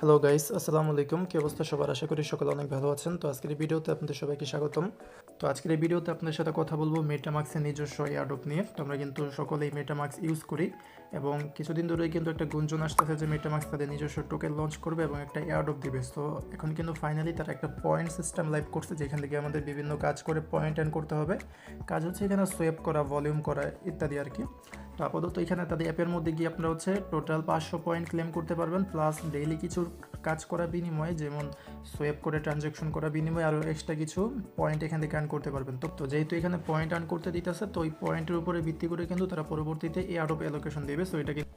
Hello guys আসসালামু আলাইকুম কি অবস্থা? সবার আশা করি সকলে অনেক ভালো আছেন। তো আজকের এই ভিডিওতে আপনাদের সবাইকে স্বাগতম। তো আজকের এই ভিডিওতে আপনাদের সাথে কথা বলব মেটামাক্সের নিজস্ব এয়ারডপ নিয়ে। তো আমরা কিন্তু সকলেই মেটামাক্স ইউজ করি এবং কিছুদিন ধরেই কিন্তু একটা গুঞ্জন আসতেছে যে মেটামাক্স তাদের নিজস্ব টোকেন লঞ্চ করবে এবং একটা এয়ারডপ দিবে। তো এখন কিন্তু ফাইনালি তারা একটা পয়েন্ট সিস্টেম লাইভ করছে যেখান থেকে আমাদের বিভিন্ন কাজ করে পয়েন্ট অ্যান্ড করতে হবে। কাজ হচ্ছে এখানে সোয়েপ করা ভলিউম করা ইত্যাদি আর কি। তো আপাতত এখানে তাদের অ্যাপের মধ্যে গিয়ে আপনারা হচ্ছে টোটাল পাঁচশো পয়েন্ট ক্লেম করতে পারবেন প্লাস ডেইলি কিছু কাজ করা বিনিময়ে, যেমন সোয়েপ করে ট্রানজ্যাকশন করা বিনিময়ে আরও এক্সট্রা কিছু পয়েন্ট এখান থেকে আর্ন করতে পারবেন। তো যেহেতু এখানে পয়েন্ট আর্ন করতে দিতেছে, তো ওই পয়েন্টের উপরে ভিত্তি করে কিন্তু তারা পরবর্তীতে এই আউট অফ অ্যালোকেশন দেবে। সো এটা কিন্তু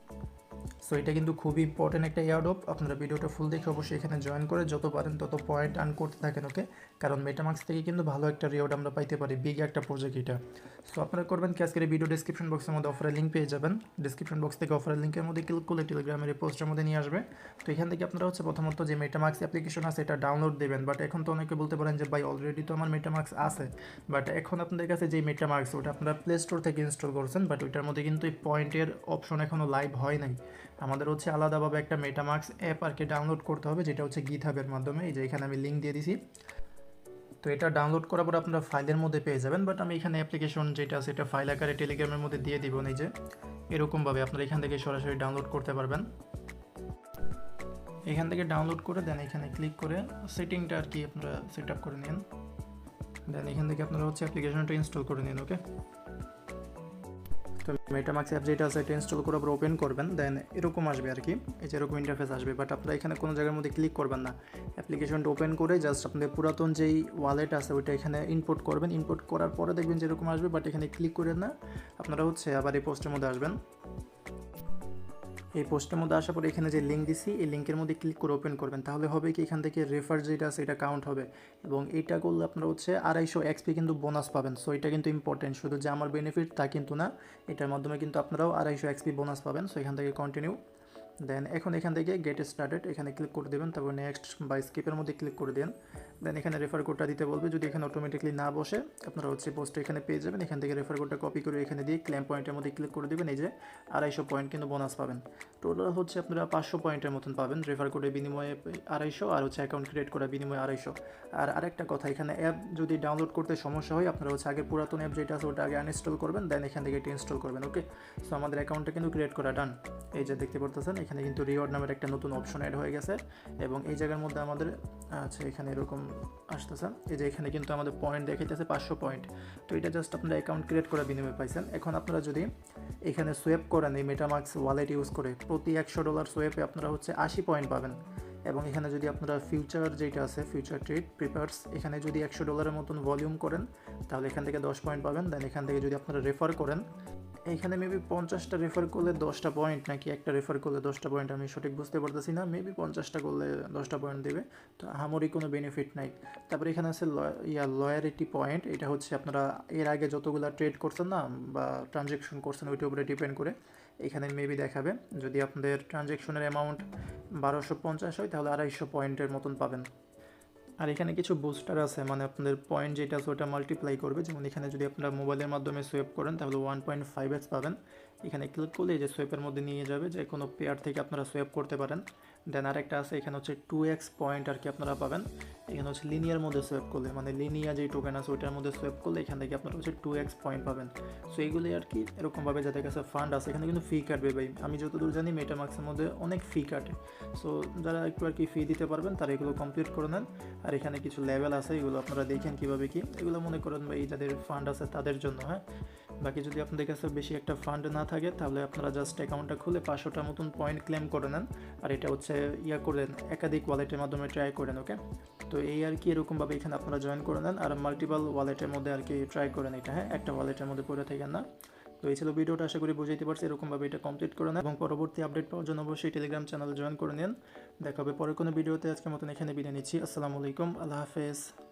সো এটা কিন্তু খুবই ইম্পর্টেন্ট একটা ইয়ার্ডপ আপনারা ভিডিওটা ফুল দেখে অবশ্যই এখানে জয়েন করে যত পারেন তত পয়েন্ট আর্ন করতে থাকেন ওকে কারণ মেটামার্কস থেকে কিন্তু ভালো একটা রিওয়ার্ড আমরা পাইতে পারি বিগ একটা প্রজেক্ট এটা। সো আপনারা করবেন কি? আজকের ভিডিও ডিসক্রিপশন বক্সের মধ্যে অফারের লিঙ্ক পেয়ে যাবেন। ডিসক্রিপশন বক্স থেকে অফারের লিঙ্কের মধ্যে ক্লিক করলে টেলিগ্রামের পোস্টের মধ্যে নিয়ে আসবে। তো এখান থেকে আপনারা হচ্ছে প্রথমত যে মেটামার্কস অ্যাপ্লিকেশন আছে, এটা ডাউনলোড দেবেন। বাট এখন তো অনেকে বলতে পারেন যে, ভাই অলরেডি তো আমার মেটামার্কস আছে। বাট এখন আপনাদের কাছে যে মেটামার্কস ওটা আপনারা প্লে স্টোর থেকে ইনস্টল করছেন। বাট ওইটার মধ্যে কিন্তু এই পয়েন্টের অপশন এখনও লাইভ হয় নাই। আমাদের হচ্ছে আলাদাভাবে একটা মেটামার্কস অ্যাপ আর কি ডাউনলোড করতে হবে, যেটা হচ্ছে গিট হাবের মাধ্যমে। এই যে এখানে আমি লিঙ্ক দিয়ে দিছি। তো এটা ডাউনলোড করার পর আপনারা ফাইলের মধ্যে পেয়ে যাবেন বাট আমি এখানে অ্যাপ্লিকেশন যেটা আছে এটা ফাইল আকারে টেলিগ্রামের মধ্যে দিয়ে দিব নিজে। এরকমভাবে আপনারা এখান থেকে সরাসরি ডাউনলোড করতে পারবেন। এখান থেকে ডাউনলোড করে দেন এখানে ক্লিক করে সেটিংটা আর কি আপনারা সেট করে নিন। দেন এখান থেকে আপনারা হচ্ছে অ্যাপ্লিকেশনটা ইনস্টল করে নিন ওকে তো মেটামাক্স অ্যাপ যেটা আছে, এটা ইনস্টল করে আবার ওপেন করবেন দেন এরকম আসবে আর কি এই যে এরকম ইন্টারফেস আসবে বাট আপনারা এখানে কোনো জায়গার মধ্যে ক্লিক করবেন না। অ্যাপ্লিকেশনটা ওপেন করে জাস্ট আপনাদের পুরাতন যেই ওয়ালেট আছে, ওইটা এখানে ইনপুট করবেন। ইনপুট করার পরে দেখবেন যেরকম আসবে বাট এখানে ক্লিক করে না। আপনারা হচ্ছে আবার এই পোস্টের মধ্যে আসবেন। এই পোস্টের মধ্যে আসার পরে এখানে যে লিঙ্ক দিছি, এই লিঙ্কের মধ্যে ক্লিক করে ওপেন করবেন। তাহলে হবে কি, এখান থেকে রেফার যেটা আছে, এটা কাউন্ট হবে। এবং এটা করলে আপনারা হচ্ছে আড়াইশো এক্সপি কিন্তু বোনাস পাবেন। সো এটা কিন্তু ইম্পর্টেন্ট শুধু যে আমার বেনিফিট তা কিন্তু না, এটার মাধ্যমে কিন্তু আপনারাও আড়াইশো এক্সপি বোনাস পাবেন। সো এখান থেকে কন্টিনিউ দেন এখন এখান থেকে গেট স্টার্টেড এখানে ক্লিক করে দেবেন, তারপর নেক্সট বা স্কিপের মধ্যে ক্লিক করে দেন। দেন এখানে রেফার কোডটা দিতে বলবে, যদি এখানে অটোমেটিকলি না বসে, আপনারা হচ্ছে পোস্ট এখানে পেয়ে যাবেন। এখান থেকে রেফার কোডটা কপি করে এখানে দিয়ে ক্লেম পয়েন্টের মধ্যে ক্লিক করে দেবেন, এই যে আড়াইশো পয়েন্ট কিন্তু বোনাস পাবেন। টোটাল হচ্ছে আপনারা পাঁচশো পয়েন্টের মতন পাবেন রেফার কোডের বিনিময়ে আড়াইশো আর হচ্ছে অ্যাকাউন্ট ক্রিয়েট করার বিনিময়ে আড়াইশো। আর আরেকটা কথা, এখানে অ্যাপ যদি ডাউনলোড করতে সমস্যা হয়, আপনারা হচ্ছে আগে পুরাতন অ্যাপ যেটা আছে, ওটা আগে আনইনস্টল করবেন দেন এখান থেকে এটা ইনস্টল করবেন ওকে সো আমাদের অ্যাকাউন্টটা কিন্তু ক্রিয়েট করা ডান এই যে দেখতে পারতেছেন এখানে কিন্তু রিওয়ার্ড নামের একটা নতুন অপশন অ্যাড হয়ে গেছে এবং এই জায়গার মধ্যে আমাদের আচ্ছা এখানে এরকম আসতেছে। এই যে এখানে কিন্তু আমাদের পয়েন্ট দেখাইতেছে পাঁচশো পয়েন্ট তো এটা জাস্ট আপনারা অ্যাকাউন্ট ক্রিয়েট করার বিনিময়ে পাইছেন। এখন আপনারা যদি এখানে সোয়েপ করেন এই মেটামার্কস ওয়ালেট ইউজ করে, প্রতি একশো ডলার সোয়েপে আপনারা হচ্ছে আশি পয়েন্ট পাবেন। এবং এখানে যদি আপনারা ফিউচার যেটা আছে ফিউচার ট্রেড প্রিপার্স এখানে যদি একশো ডলারের মতন ভলিউম করেন, তাহলে এখান থেকে দশ পয়েন্ট পাবেন। দেন এখান থেকে যদি আপনারা রেফার করেন এখানে মেবি পঞ্চাশটা রেফার করলে দশটা পয়েন্ট নাকি একটা রেফার করলে দশটা পয়েন্ট আমি সঠিক বুঝতে পারতেছি না। মেবি পঞ্চাশটা করলে দশটা পয়েন্ট দেবে। তো আমারই কোনো বেনিফিট নাই। তারপরে এখানে আছে ইয়া লয়ারিটি পয়েন্ট এটা হচ্ছে আপনারা এর আগে যতগুলো ট্রেড করছেন না, বা ট্রানজ্যাকশন করছেন, ওইটার উপরে ডিপেন্ড করে। এখানে মেবি দেখাবে, যদি আপনাদের ট্রানজ্যাকশনের অ্যামাউন্ট বারোশো পঞ্চাশ হয়, তাহলে আড়াইশো পয়েন্টের মতন পাবেন। আর এখানে কিছু বুস্টার আছে মানে আপনাদের পয়েন্ট যেটা আছে ওটা মাল্টিপ্লাই করবে। যেমন এখানে যদি আপনারা মোবাইলের মাধ্যমে সোয়েপ করেন, তাহলে ওয়ান পয়েন্ট ফাইভ এক্স পাবেন। এখানে ক্লিক করলে যে সোয়েপের মধ্যে নিয়ে যাবে, যে কোনো পেয়ার থেকে আপনারা সোয়েপ করতে পারেন। দেন আরেকটা আছে, এখানে হচ্ছে টু এক্স পয়েন্ট আর কি আপনারা পাবেন। এখানে হচ্ছে লিনিয়ার মধ্যে সোয়েপ করলে মানে লিনিয়া যেই টোকেন আছে ওইটার মধ্যে সোয়েপ করলে এখান থেকে আপনারা হচ্ছে টু এক্স পয়েন্ট পাবেন। সো এইগুলি আর কি এরকমভাবে যাদের কাছে ফান্ড আছে, এখানে কিন্তু ফি কাটবে ভাই। আমি যতদূর জানি মেটামার্ক্সের মধ্যে অনেক ফি কাটে। সো যারা একটু আর কি ফি দিতে পারবেন, তারা এগুলো কমপ্লিট করে নেন। আর এখানে কিছু লেভেল আছে, এগুলো আপনারা দেখেন কীভাবে কি। এগুলো মনে করেন ভাই, যাদের ফান্ড আছে তাদের জন্য হ্যাঁ? বাকি যদি আপনাদের কাছে বেশি একটা ফান্ড না থাকে, তাহলে আপনারা জাস্ট অ্যাকাউন্টটা খুলে পাঁচশোটার মতন পয়েন্ট ক্লেম করে নেন। আর এটা হচ্ছে ইয়া করেন একাধিক ওয়ালেটের মাধ্যমে ট্রাই করেন ওকে তো এই আর কি এরকমভাবে এখানে আপনারা জয়েন করে নেন আর মাল্টিপাল ওয়ালেটের মধ্যে আর কি ট্রাই করেন এটা হ্যাঁ? একটা ওয়ালেটের মধ্যে পড়ে থাকেন না। তো এই ছিল ভিডিওটা, আশা করি বুঝাইতে পারছি এরকমভাবে এটা কমপ্লিট করে নেন এবং পরবর্তী আপডেট পাওয়ার জন্য অবশ্যই টেলিগ্রাম চ্যানেল জয়েন করে নিন। দেখা হবে পরে কোনো ভিডিওতে, আজকের মতন এখানে বিদায় নিচ্ছি। আসসালামু আলাইকুম, আল্লাহ হাফেজ।